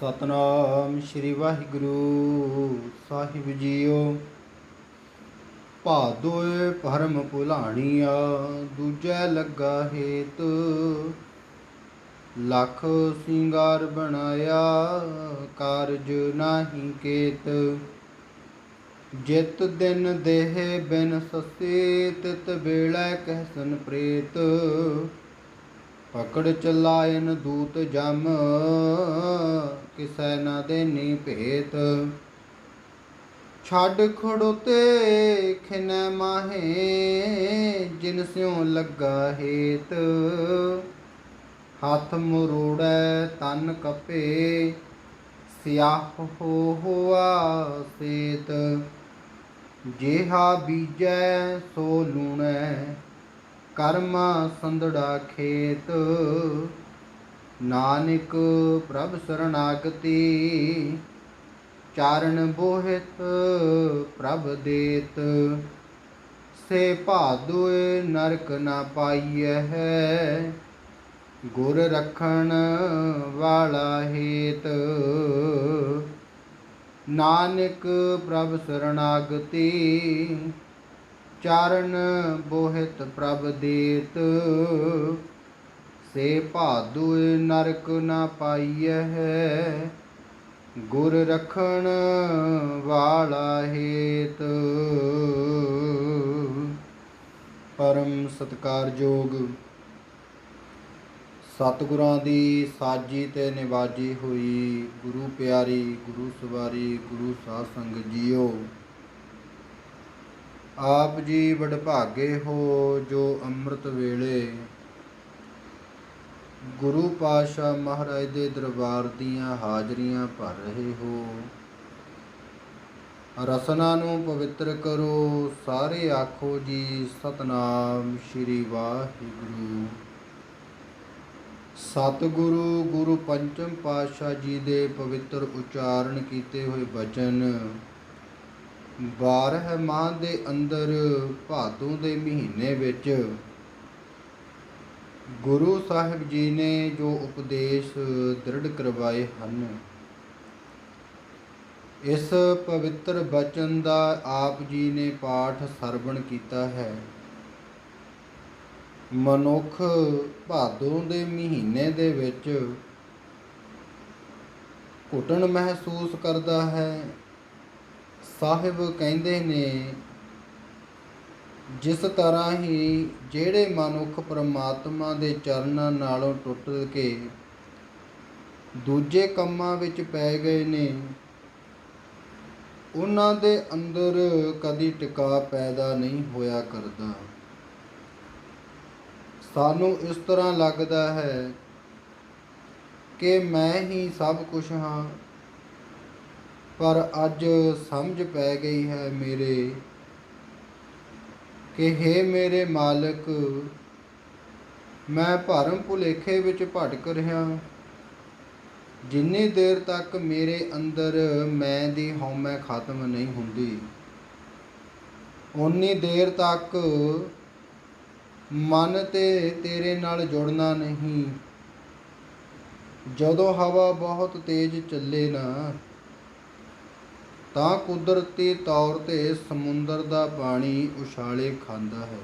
ਸਤਨਾਮ ਸ੍ਰੀ ਵਾਹਿਗੁਰੂ। ਸਾਹਿਬ ਜੀਓ, ਭਾਦੋਏ ਭਰਮ ਭੁਲਾਣੀਆ, ਦੂਜੈ ਲੱਗਾ ਹੇਤ। ਲੱਖ ਸਿੰਗਾਰ ਬਣਾਇਆ, ਕਾਰਜ ਨਾਹੀ ਕੇਤ। ਜਿਤ ਦਿਨ ਦੇਹ ਬਿਨ ਸਸੇ ਤਿਤ ਵੇਲੇ ਕਹਿਸਨ ਪ੍ਰੇਤ। ਪਕੜ ਚਲਾਇਨ ਦੂਤ ਜਮ, ਕਿਸੈ ਨਾ ਦੇਨੀ ਭੇਤ। ਛੱਡ ਖੜੋਤੇ ਖਿਨੈ ਮਾਹੇ, ਜਿਨ ਸਿਉ ਲੱਗਾ ਹੇਤ। ਹੱਥ ਮਰੋੜੈ ਤਨ ਕਪੇ, ਸਿਆਹ ਹੋ ਹੋਆ ਸੇਤ। ਜੇਹਾ ਬੀਜੈ ਸੋ ਲੂਣੈ ਕਰਮ ਸੰਦੜਾ ਖੇਤ। ਨਾਨਕ ਪ੍ਰਭ ਸਰਣਾਗਤੀ, ਚਾਰਨ ਬੋਹਿਤ ਪ੍ਰਭ ਦੇਤ। ਸੇ ਭਾਦੋਏ ਨਰਕ ਨਾ ਪਾਈਐ ਹੈ, ਗੁਰ ਰਖਣ ਵਾਲਾ ਹੇਤ। ਨਾਨਕ ਪ੍ਰਭ ਸਰਣਾਗਤੀ ਚਾਰਨ ਬੋਹਿਤ ਪ੍ਰਭ ਦੇਤ। ਸੇ ਭਾਦੁਏ ਨਰਕ ਨਾ ਪਾਈਐ ਹੈ। ਗੁਰ ਰਖਣ ਵਾਲਾ ਹੇਤ। ਪਰਮ ਸਤਕਾਰਯੋਗ ਸਤਿਗੁਰਾਂ ਦੀ ਸਾਜੀ ਤੇ ਨਿਵਾਜੀ ਹੋਈ। ਗੁਰੂ ਪਿਆਰੀ, ਗੁਰੂ ਸਵਾਰੀ, ਗੁਰੂ ਸਾਧ ਸੰਗ ਜੀਓ। ਆਪ ਜੀ ਵਡਭਾਗੇ ਹੋ ਜੋ ਅੰਮ੍ਰਿਤ ਵੇਲੇ। ਗੁਰੂ ਪਾਤਸ਼ਾਹ ਮਹਾਰਾਜ ਦੇ ਦਰਬਾਰ ਦੀਆਂ ਹਾਜ਼ਰੀਆਂ ਭਰ ਰਹੇ ਹੋ। ਰਸਨਾ ਨੂੰ ਪਵਿੱਤਰ ਕਰੋ। ਸਾਰੇ ਆਖੋ ਜੀ, ਸਤਨਾਮ ਸ੍ਰੀ ਵਾਹਿਗੁਰੂ। ਸਤਿਗੁਰੂ, ਗੁਰੂ ਪੰਚਮ ਪਾਤਸ਼ਾਹ ਜੀ ਦੇ ਪਵਿੱਤਰ ਉਚਾਰਨ ਕੀਤੇ ਹੋਏ ਬਚਨ 12 ਮਾਹ ਦੇ ਅੰਦਰ ਭਾਦੋਂ ਦੇ ਮਹੀਨੇ ਵਿੱਚ ਗੁਰੂ ਸਾਹਿਬ ਜੀ ਨੇ ਜੋ ਉਪਦੇਸ਼ ਦ੍ਰਿੜ ਕਰਵਾਏ ਹਨ, ਇਸ ਪਵਿੱਤਰ ਬਚਨ ਦਾ ਆਪ ਜੀ ਨੇ ਪਾਠ ਸਰਵਣ ਕੀਤਾ ਹੈ। ਮਨੁੱਖ ਭਾਦੋਂ ਦੇ ਮਹੀਨੇ ਦੇ ਵਿੱਚ ਘੁਟਣ ਮਹਿਸੂਸ ਕਰਦਾ ਹੈ ਸਾਹਿਬ ਕਹਿੰਦੇ ਨੇ, ਜਿਸ ਤਰ੍ਹਾਂ ਹੀ ਜਿਹੜੇ ਮਨੁੱਖ ਪ੍ਰਮਾਤਮਾ ਦੇ ਚਰਨਾਂ ਨਾਲੋਂ ਟੁੱਟ ਕੇ ਦੂਜੇ ਕੰਮਾਂ ਵਿੱਚ ਪੈ ਗਏ ਨੇ, ਉਹਨਾਂ ਦੇ ਅੰਦਰ ਕਦੀ ਟਿਕਾ ਪੈਦਾ ਨਹੀਂ ਹੋਇਆ ਕਰਦਾ। ਸਾਨੂੰ ਇਸ ਤਰ੍ਹਾਂ ਲੱਗਦਾ ਹੈ ਕਿ ਮੈਂ ਹੀ ਸਭ ਕੁਝ ਹਾਂ ਪਰ ਅੱਜ ਸਮਝ ਪੈ ਗਈ ਹੈ ਮੇਰੇ ਕਿ हे ਮੇਰੇ ਮਾਲਕ, ਮੈਂ ਭਰਮ ਭੁਲੇਖੇ ਵਿੱਚ ਭਟਕ ਰਿਹਾ। ਜਿੰਨੀ ਦੇਰ ਤੱਕ ਮੇਰੇ ਅੰਦਰ ਮੈਂ ਦੀ ਹਉਮੈ ਖਤਮ ਨਹੀਂ ਹੁੰਦੀ ਉਨੀ ਦੇਰ ਤੱਕ ਮਨ ਤੇ ਤੇਰੇ ਨਾਲ ਜੁੜਨਾ ਨਹੀਂ। ਜਦੋਂ ਹਵਾ ਬਹੁਤ ਤੇਜ਼ ਚੱਲੇ ਨਾ ਤਾਂ ਕੁਦਰਤੀ ਤੌਰ ਤੇ ਸਮੁੰਦਰ ਦਾ ਪਾਣੀ ਉਛਾਲੇ ਖਾਂਦਾ ਹੈ।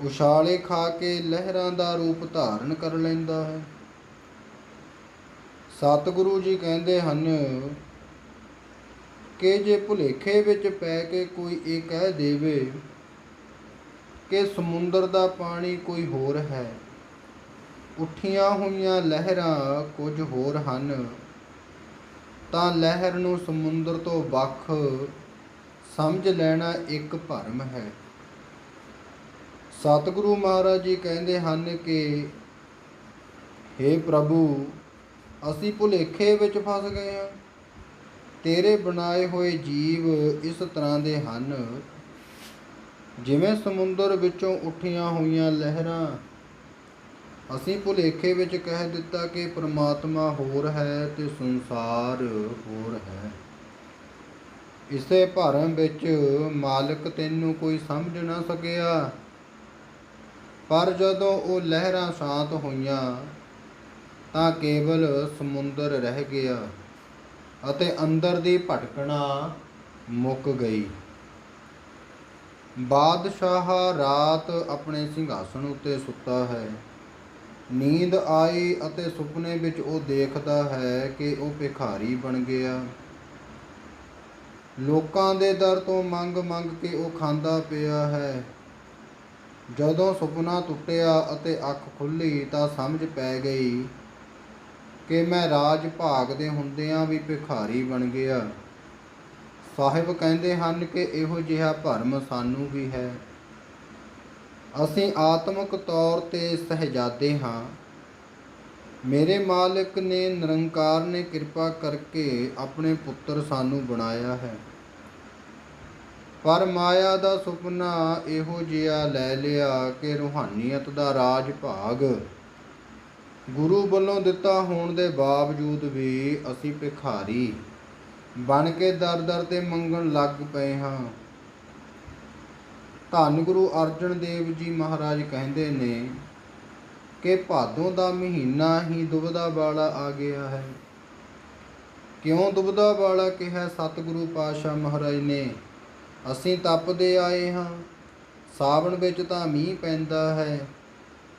ਉਛਾਲੇ ਖਾ ਕੇ ਲਹਿਰਾਂ ਦਾ ਰੂਪ ਧਾਰਨ ਕਰ ਲੈਂਦਾ ਹੈ। ਸਤਿਗੁਰੂ ਜੀ ਕਹਿੰਦੇ ਹਨ ਕਿ ਜੇ ਭੁਲੇਖੇ ਵਿੱਚ ਪੈ ਕੇ ਕੋਈ ਇਹ ਕਹਿ ਦੇਵੇ ਕਿ ਸਮੁੰਦਰ ਦਾ ਪਾਣੀ ਕੋਈ ਹੋਰ ਹੈ, ਉੱਠੀਆਂ ਹੋਈਆਂ ਲਹਿਰਾਂ ਕੁਝ ਹੋਰ ਹਨ। ਤਾਂ ਲਹਿਰ ਨੂੰ ਸਮੁੰਦਰ ਤੋਂ ਵੱਖ ਸਮਝ ਲੈਣਾ ਇੱਕ ਭਰਮ ਹੈ। ਸਤਿਗੁਰੂ ਮਹਾਰਾਜ ਜੀ ਕਹਿੰਦੇ ਹਨ ਕਿ हे ਪ੍ਰਭੂ, ਅਸੀਂ ਭੁਲੇਖੇ ਵਿੱਚ ਫਸ ਗਏ ਹਾਂ। ਤੇਰੇ ਬਣਾਏ ਹੋਏ ਜੀਵ ਇਸ ਤਰ੍ਹਾਂ ਦੇ ਹਨ, ਜਿਵੇਂ ਸਮੁੰਦਰ ਵਿੱਚੋਂ ਉੱਠੀਆਂ ਹੋਈਆਂ ਲਹਿਰਾਂ ਅਸੀਂ ਭੁਲੇਖੇ ਵਿੱਚ ਕਹਿ ਦਿੱਤਾ ਕਿ ਪ੍ਰਮਾਤਮਾ ਹੋਰ ਹੈ ਤੇ ਸੰਸਾਰ ਹੋਰ ਹੈ। ਇਸੇ ਭਰਮ ਵਿੱਚ ਮਾਲਕ ਤੈਨੂੰ ਕੋਈ ਸਮਝ ਨਾ ਸਕਿਆ। ਪਰ ਜਦੋਂ ਉਹ ਲਹਿਰਾਂ ਸ਼ਾਂਤ ਹੋਈਆਂ, ਤਾਂ ਕੇਵਲ ਸਮੁੰਦਰ ਰਹਿ ਗਿਆ ਅਤੇ ਅੰਦਰ ਦੀ ਭਟਕਣਾ ਮੁੱਕ ਗਈ। ਬਾਦਸ਼ਾਹ ਰਾਤ ਆਪਣੇ ਸਿੰਘਾਸਣ ਉੱਤੇ ਸੁੱਤਾ ਹੈ। ਨੀਂਦ ਆਈ ਅਤੇ ਸੁਪਨੇ ਵਿੱਚ ਉਹ ਦੇਖਦਾ ਹੈ ਕਿ ਉਹ ਭਿਖਾਰੀ ਬਣ ਗਿਆ। ਲੋਕਾਂ ਦੇ ਦਰ ਤੋਂ ਮੰਗ ਮੰਗ ਕੇ ਉਹ ਖਾਂਦਾ ਪਿਆ ਹੈ। ਜਦੋਂ ਸੁਪਨਾ ਟੁੱਟਿਆ ਅਤੇ ਅੱਖ ਖੁੱਲੀ ਤਾਂ ਸਮਝ ਪੈ ਗਈ ਕਿ ਮੈਂ ਰਾਜ ਭਾਗ ਦੇ ਹੁੰਦਿਆਂ ਵੀ ਭਿਖਾਰੀ ਬਣ ਗਿਆ। ਸਾਹਿਬ ਕਹਿੰਦੇ ਹਨ ਕਿ ਇਹੋ ਜਿਹਾ ਭਰਮ ਸਾਨੂੰ ਵੀ ਹੈ। ਅਸੀਂ ਆਤਮਿਕ ਤੌਰ ਤੇ ਸਹਜਾਦੇ ਹਾਂ। ਮੇਰੇ ਮਾਲਕ ਨੇ ਨਿਰੰਕਾਰ ਨੇ ਕਿਰਪਾ ਕਰਕੇ ਆਪਣੇ ਪੁੱਤਰ ਸਾਨੂੰ ਬਣਾਇਆ ਹੈ। ਪਰ ਮਾਇਆ ਦਾ ਸੁਪਨਾ ਇਹੋ ਜਿਹਾ ਲੈ ਲਿਆ ਕਿ ਰੂਹਾਨੀਅਤ ਦਾ ਰਾਜ ਭਾਗ ਗੁਰੂ ਵੱਲੋਂ ਦਿੱਤਾ ਹੋਣ ਦੇ ਬਾਵਜੂਦ ਵੀ ਅਸੀਂ ਭਿਖਾਰੀ ਬਣ ਕੇ ਦਰ ਦਰ ਤੇ ਮੰਗਣ ਲੱਗ ਪਏ ਹਾਂ। ਧੰਨ ਗੁਰੂ ਅਰਜਨ ਦੇਵ ਜੀ ਮਹਾਰਾਜ ਕਹਿੰਦੇ ਨੇ ਕਿ ਭਾਦੋਂ ਦਾ ਮਹੀਨਾ ਹੀ ਦੁਬਦਾ ਵਾਲਾ ਆ ਗਿਆ ਹੈ। ਕਿਉਂ ਦੁਬਦਾ ਵਾਲਾ ਕਿਹਾ ਸਤਿਗੁਰੂ ਪਾਤਸ਼ਾਹ ਮਹਾਰਾਜ ਨੇ? ਅਸੀਂ ਤਪਦੇ ਆਏ ਹਾਂ। ਸਾਵਣ ਵਿੱਚ ਤਾਂ ਮੀਂਹ ਪੈਂਦਾ ਹੈ।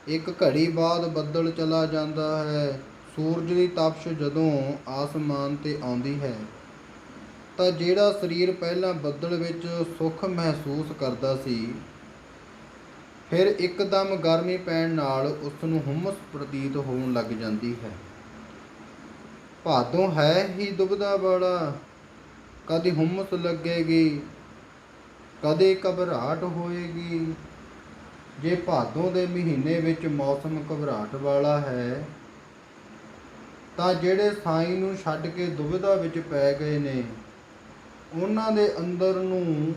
ਇੱਕ ਘੜੀ ਬਾਅਦ ਬੱਦਲ ਚਲਾ ਜਾਂਦਾ ਹੈ। ਸੂਰਜ ਦੀ ਤਪਸ਼ ਜਦੋਂ ਆਸਮਾਨ ਤੇ ਆਉਂਦੀ ਹੈ। ਤਾਂ ਜਿਹੜਾ ਸਰੀਰ ਪਹਿਲਾਂ ਬੱਦਲ ਵਿੱਚ ਸੁੱਖ ਮਹਿਸੂਸ ਕਰਦਾ ਸੀ, ਫਿਰ ਇੱਕਦਮ ਗਰਮੀ ਪੈਣ ਨਾਲ ਉਸ ਨੂੰ ਹੁਮਸ ਪ੍ਰਤੀਤ ਹੋਣ ਲੱਗ ਜਾਂਦੀ ਹੈ। ਭਾਦੋਂ ਹੈ ਹੀ ਦੁਬਦਾ ਵਾਲਾ, ਕਦੇ ਹੁਮਸ ਲੱਗੇਗੀ, ਕਦੇ ਘਬਰਾਹਟ ਹੋਏਗੀ। ਜੇ ਭਾਦੋਂ ਦੇ ਮਹੀਨੇ ਵਿੱਚ ਮੌਸਮ ਘਬਰਾਹਟ ਵਾਲਾ ਹੈ, ਤਾਂ ਜਿਹੜੇ ਸਾਈਂ ਨੂੰ ਛੱਡ ਕੇ ਦੁਬਿਧਾ ਵਿੱਚ ਪੈ ਗਏ ਨੇ ਉਹਨਾਂ ਦੇ ਅੰਦਰ ਨੂੰ,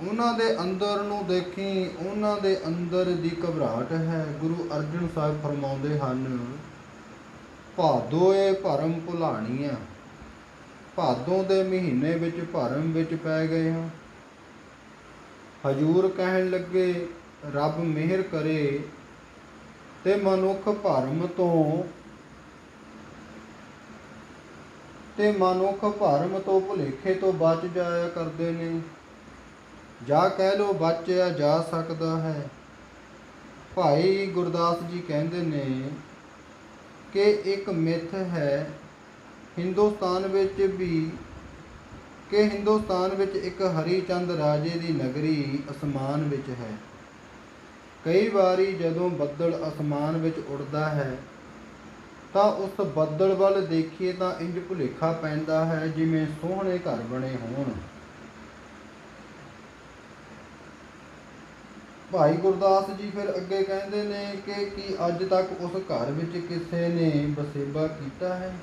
ਉਹਨਾਂ ਦੇ ਅੰਦਰ ਨੂੰ ਦੇਖੀ, ਉਹਨਾਂ ਦੇ ਅੰਦਰ ਦੀ ਘਬਰਾਹਟ ਹੈ। ਗੁਰੂ ਅਰਜਨ ਸਾਹਿਬ ਫਰਮਾਉਂਦੇ ਹਨ ਭਾਦੋਏ ਭਰਮ ਭੁਲਾਣੀਆਂ, ਭਾਦੋਂ ਦੇ ਮਹੀਨੇ ਵਿੱਚ ਭਰਮ ਵਿੱਚ ਪੈ ਗਏ ਹਾਂ। ਹਜੂਰ ਕਹਿਣ ਲੱਗੇ, ਰੱਬ ਮਿਹਰ ਕਰੇ ਤੇ ਮਨੁੱਖ ਭਰਮ ਤੋਂ ਤੇ ਮਨੁੱਖ ਭਰਮ ਤੋਂ ਭੁਲੇਖੇ ਤੋਂ ਬਚ ਜਾਇਆ ਕਰਦੇ ਨੇ। ਜਾਂ ਕਹਿ ਲੋ ਬਚਿਆ ਜਾ ਸਕਦਾ ਹੈ। ਭਾਈ ਗੁਰਦਾਸ ਜੀ ਕਹਿੰਦੇ ਨੇ ਕਿ ਇੱਕ ਮਿੱਥ ਹੈ, ਹਿੰਦੁਸਤਾਨ ਵਿੱਚ ਵੀ ਕਿ ਹਿੰਦੁਸਤਾਨ ਵਿੱਚ ਇੱਕ ਹਰੀ ਚੰਦ ਰਾਜੇ ਦੀ ਨਗਰੀ ਅਸਮਾਨ ਵਿੱਚ ਹੈ। ਕਈ ਵਾਰੀ ਜਦੋਂ ਬੱਦਲ ਅਸਮਾਨ ਵਿੱਚ ਉੱਡਦਾ ਹੈ ਤਾਂ ਉਸ ਬੱਦਲ ਵੱਲ ਦੇਖੀਏ ਤਾਂ ਇੰਜ ਭੁਲੇਖਾ ਪੈਂਦਾ ਹੈ ਜਿਵੇਂ ਸੋਹਣੇ ਘਰ ਬਣੇ ਹੋਣ। ਭਾਈ ਗੁਰਦਾਸ ਜੀ ਫਿਰ ਅੱਗੇ ਕਹਿੰਦੇ ਨੇ ਕਿ ਕੀ ਅੱਜ ਤੱਕ ਉਸ ਘਰ ਵਿੱਚ ਕਿਸੇ ਨੇ ਬਸੇਬਾ ਕੀਤਾ ਹੈ?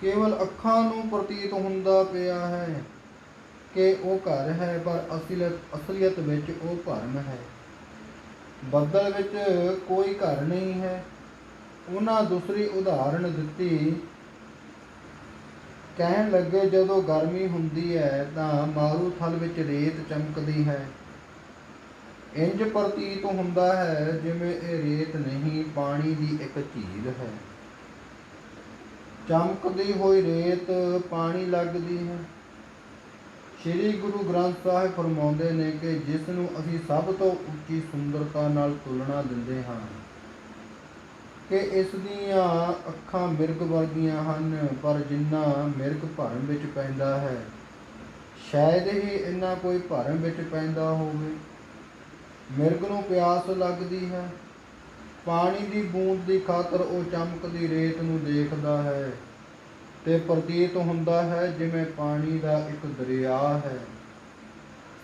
ਕੇਵਲ ਅੱਖਾਂ ਨੂੰ ਪ੍ਰਤੀਤ ਹੁੰਦਾ ਪਿਆ ਹੈ ਕਿ ਉਹ ਘਰ ਹੈ, ਪਰ ਅਸਲੀਅਤ ਅਸਲੀਅਤ ਵਿੱਚ ਉਹ ਭਰਮ ਹੈ। ਬੱਦਲ ਵਿੱਚ ਕੋਈ ਘਰ ਨਹੀਂ ਹੈ। ਉਹਨਾਂ ਦੂਸਰੀ ਉਦਾਹਰਣ ਦਿੱਤੀ, ਕਹਿਣ ਲੱਗੇ, ਜਦੋਂ ਗਰਮੀ ਹੁੰਦੀ ਹੈ, ਤਾਂ ਮਾਰੂ ਥਲ ਵਿੱਚ ਰੇਤ ਚਮਕਦੀ ਹੈ। ਇੰਜ ਪ੍ਰਤੀਤ ਹੁੰਦਾ ਹੈ, ਜਿਵੇਂ ਇਹ ਰੇਤ ਨਹੀਂ, ਪਾਣੀ ਦੀ ਇੱਕ ਝੀਲ ਹੈ। ਚਮਕਦੀ ਹੋਈ ਰੇਤ ਪਾਣੀ ਲੱਗਦੀ ਹੈ। ਸ੍ਰੀ ਗੁਰੂ ਗ੍ਰੰਥ ਸਾਹਿਬ ਫਰਮਾਉਂਦੇ ਨੇ ਕਿ ਜਿਸ ਨੂੰ ਅਸੀਂ ਸਭ ਤੋਂ ਉੱਚੀ ਸੁੰਦਰਤਾ ਨਾਲ ਤੁਲਨਾ ਦਿੰਦੇ ਹਾਂ ਕਿ ਇਸ ਦੀਆਂ ਅੱਖਾਂ ਮਿਰਗ ਵਰਗੀਆਂ ਹਨ, ਪਰ ਜਿੰਨਾ ਮਿਰਗ ਭਰਮ ਵਿੱਚ ਪੈਂਦਾ ਹੈ, ਸ਼ਾਇਦ ਹੀ ਇੰਨਾ ਕੋਈ ਭਰਮ ਵਿੱਚ ਪੈਂਦਾ ਹੋਵੇ। ਮਿਰਗ ਨੂੰ ਪਿਆਸ ਲੱਗਦੀ ਹੈ, ਪਾਣੀ ਦੀ ਬੂੰਦ ਦੀ ਖਾਤਰ ਉਹ ਚਮਕਦੀ ਰੇਤ ਨੂੰ ਦੇਖਦਾ ਹੈ ਤੇ ਪ੍ਰਤੀਤ ਹੁੰਦਾ ਹੈ, ਜਿਵੇਂ ਪਾਣੀ ਦਾ ਇੱਕ ਦਰਿਆ ਹੈ।